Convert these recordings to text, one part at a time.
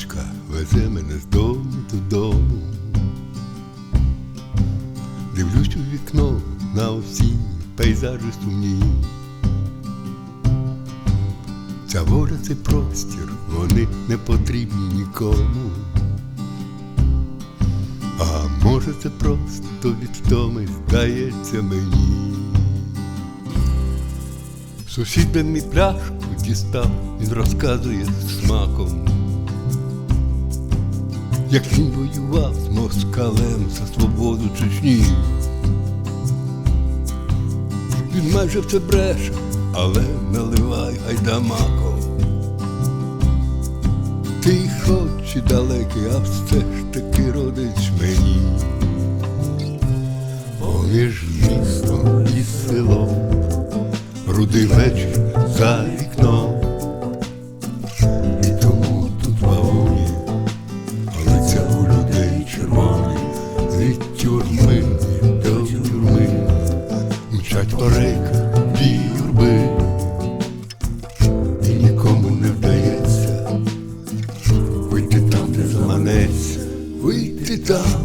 електричка везе мене з дому додому. Дивлюсь у вікно на осінні пейзажі сумні. Ця воля, цей простір, вони не потрібні нікому. А може це просто від втоми здається мені. Сусід мій пляшку дістав, він розказує смаком. Як він воював з москалем за свободу Чечні. Він майже все бреше, але наливай гайдамаком. Ти хоч і далекий, а все ж таки родич мені. Поміж містом і селом, рудий вечір за там,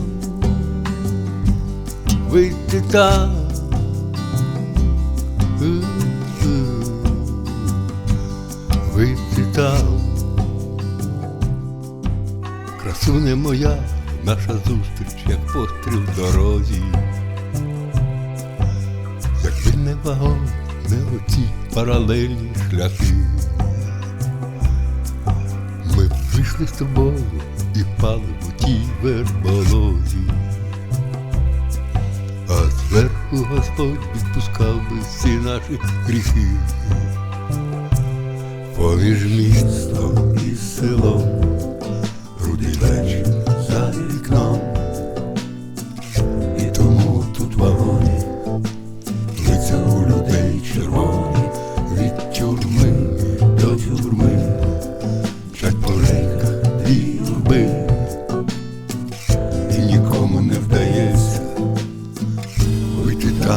вийти там. Вийти там. Красуне моя, наша зустріч, як постріл в дорозі. Якби не вагон, не оці паралельні шляхи. Ми б вийшли з тобою впали в ті верболозі. А зверху Господь відпускав би всі наші гріхи. Поміж містом і селом, рудий вечір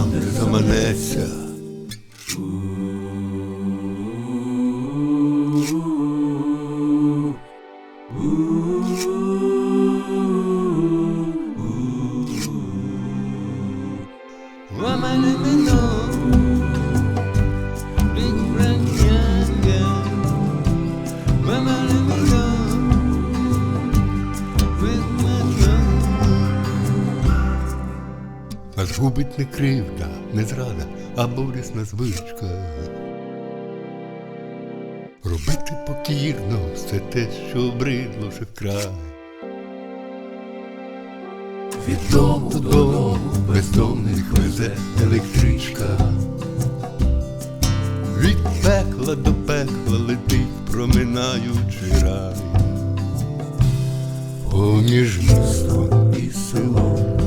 вийти там, Нас не кривда, не зрада, а болісна звичка. Робити покірно все те, що обридло вже вкрай. Від дому додому бездомних везе електричка. Від пекла до пекла летить, проминаючи рай. Поміж містом і селом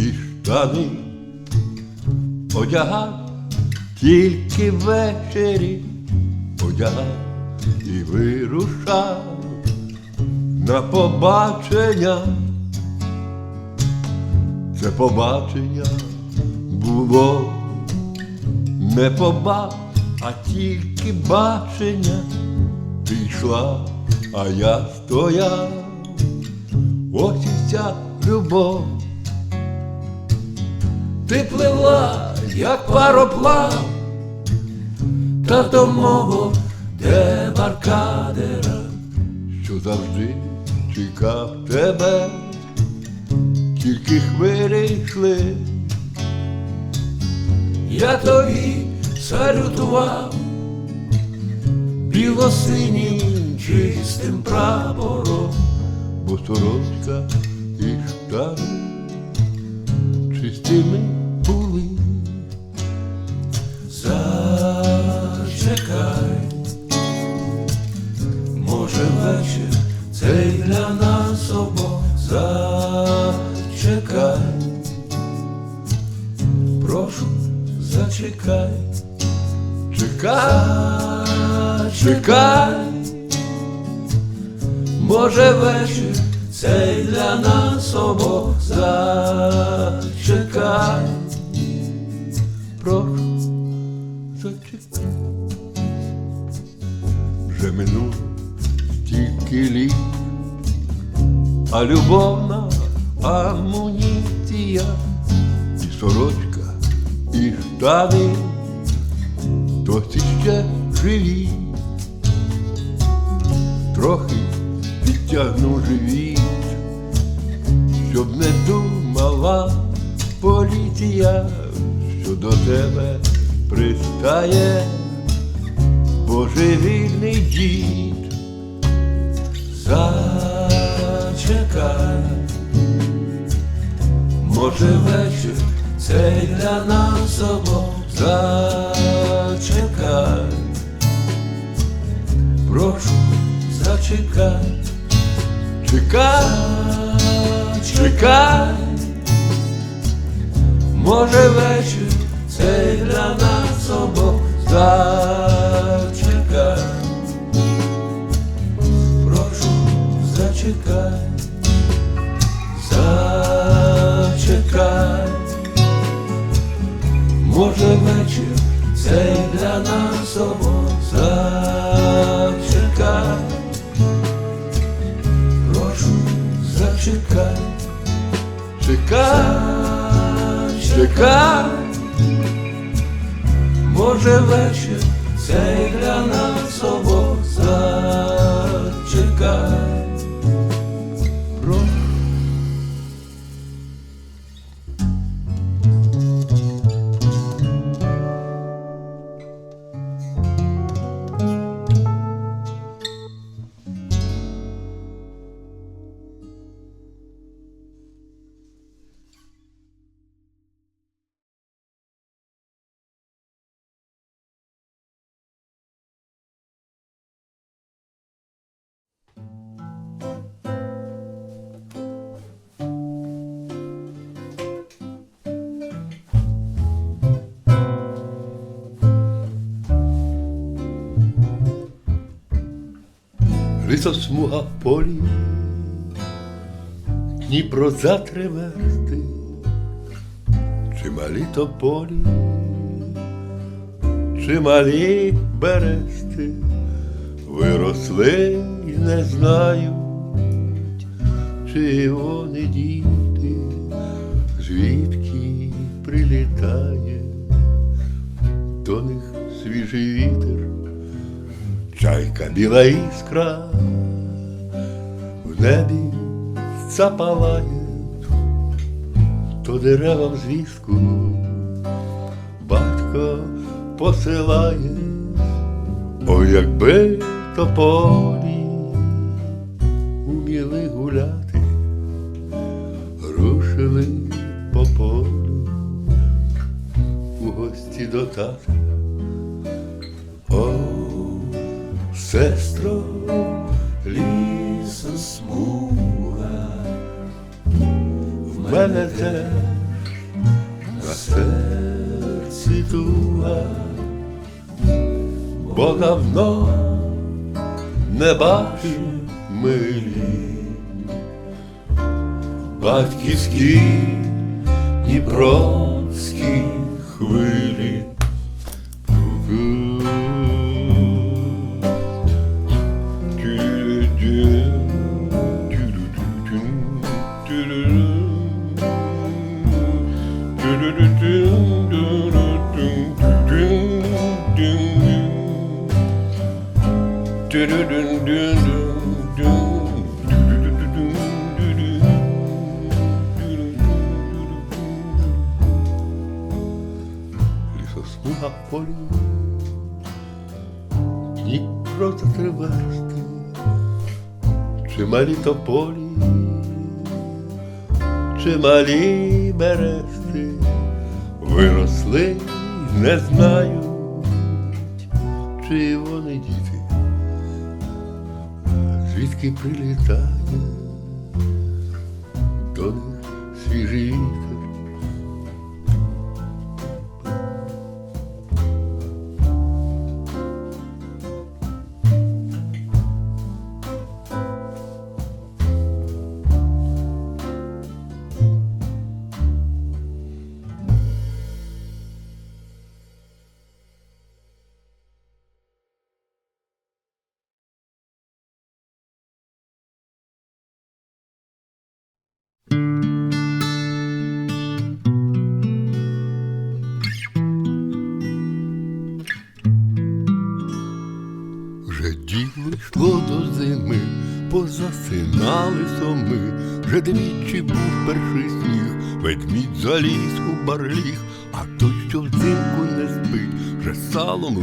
і штани одягав тільки ввечері, одягав і вирушав на побачення. Це побачення було не побач, а тільки бачення. Ти а я стояв. Ось і вся любов. Ти пливла, як пароплав, та до мого дебаркадера, що завжди чекав тебе, тільки хвилі йшли. Я тобі салютував. Білосинім чистим прапором, бо сорочка і штани чистими були. Зачекай, може вечір цей для нас обох зачекай. Прошу, зачекай, чекай, чекай, зачекай. Вже минуло стільки літ, а любовна амуніція і сорочка, і штани досі ще живі. Трохи підтягнув живіт, щоб не думала поліція, до тебе пристає божевільний дід. Зачекай, може вечір цей для нас обох? Зачекай, прошу, зачекай, чекай, чекай, може вечір цей для нас обох зачекай, прошу, зачекай, зачекай. Може вечір цей для нас обох зачекай. Прошу, зачекай, чекай, чекай. Може вечір цей для нас Лісосмуга в полі, Дніпро за три версти, чималі тополі, чималі берести, виросли і не знають, чи вони діти, звідки прилітає до них свіжий вітер. Чайка біла іскра в небі запалає, то деревам звістку батько посилає, ой, якби то полі уміли гуляти, рушили по полю у гості до тата. Батьківські дніпровські хвилі. Лісосмуга в полі, Дніпро за три версти, чималі тополі, чималі берести, виросли, не знають, чи вони діти, звідки прилітає до них свіжий соми, вже двічі був перший сніг, ведмідь заліз у барліг, а той, що взимку не спить, вже салом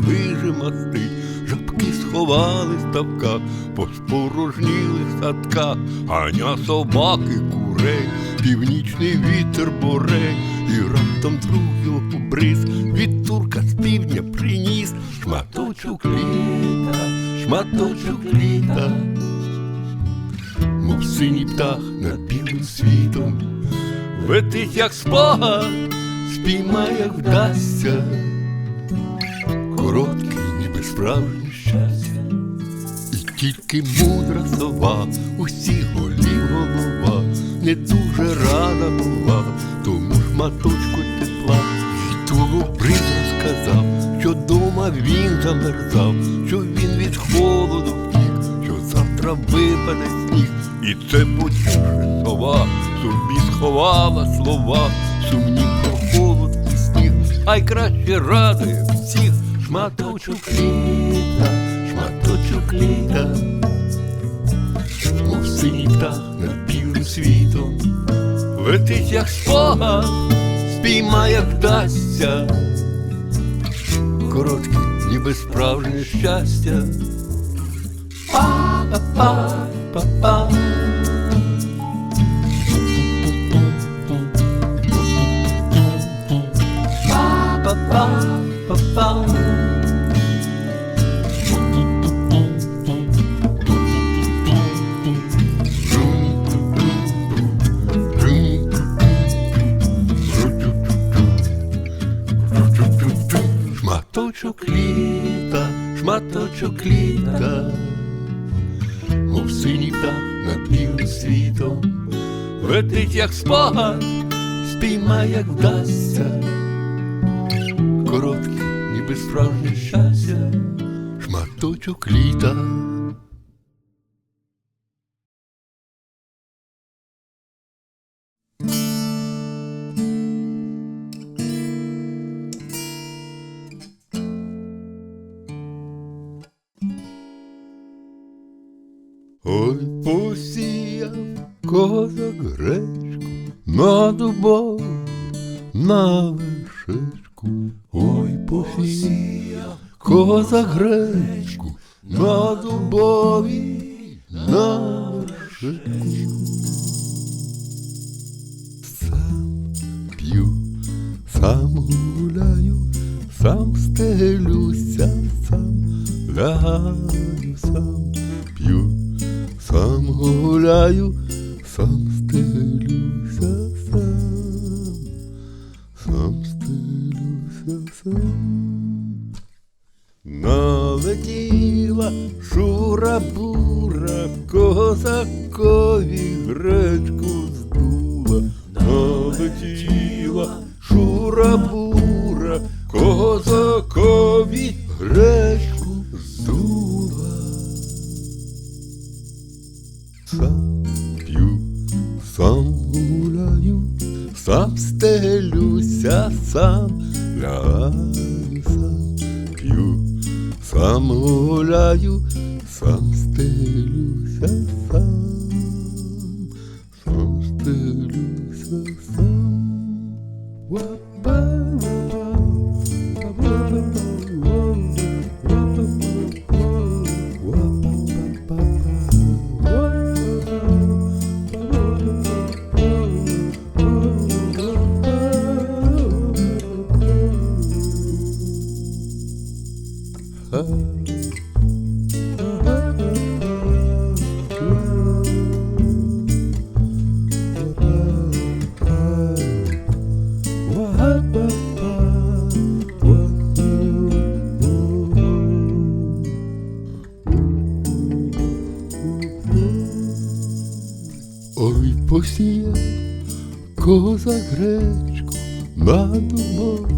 мастить, жабки сховали ставка, по спорожнілих садках, ганя собаки курей, північний вітер борей, і раптом друг його бриз від турка з півдня приніс. Шматочок літа, шматочок літа, мов синій птах над білим світом, летить, як спогад, спіймає, як вдасться, короткий, ніби справжнє щастя, і тільки мудра сова, усіх голів голова, не дуже рада була, тому шматочку тепла, і того приз розказав, що дома він замерзав, що він від холоду втік, що завтра випаде сніг, і це почувши сова, собі сховала слова, сумні про холод і сніг, ай краще радує всіх, шматочок літа, шматочок літа мов синій над білим світом, летить, як спогад, спіймає, як вдасться, коротке, ніби справжнє щастя. Па-па-па-па-па. Па-па-па-па-па. Шматочок літа, шматочок літа, мов синій птах над білим світом, летить, як спогад, спіймає, як вдасться, короткі, ніби справжнє щастя, шматочок літа. Ой, посіяв козак гречку на дубов, на вершечку. Ой, посіяв козак гречку на дубові, на вершечку. Сам п'ю, сам гуляю, сам стелюся, сам лягаю, сам п'ю, сам гуляю, сам стелюся, сам, сам стелюся, сам. Налетіла шура бура, козакові гречку стелюся, сам лягаю, сам п'ю, сам гуляю, посіяв коза гречку на дубові,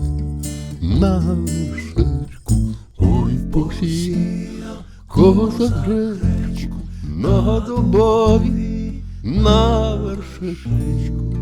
на вершечку. Ой, посіяв коза гречку на дубові, на вершечку.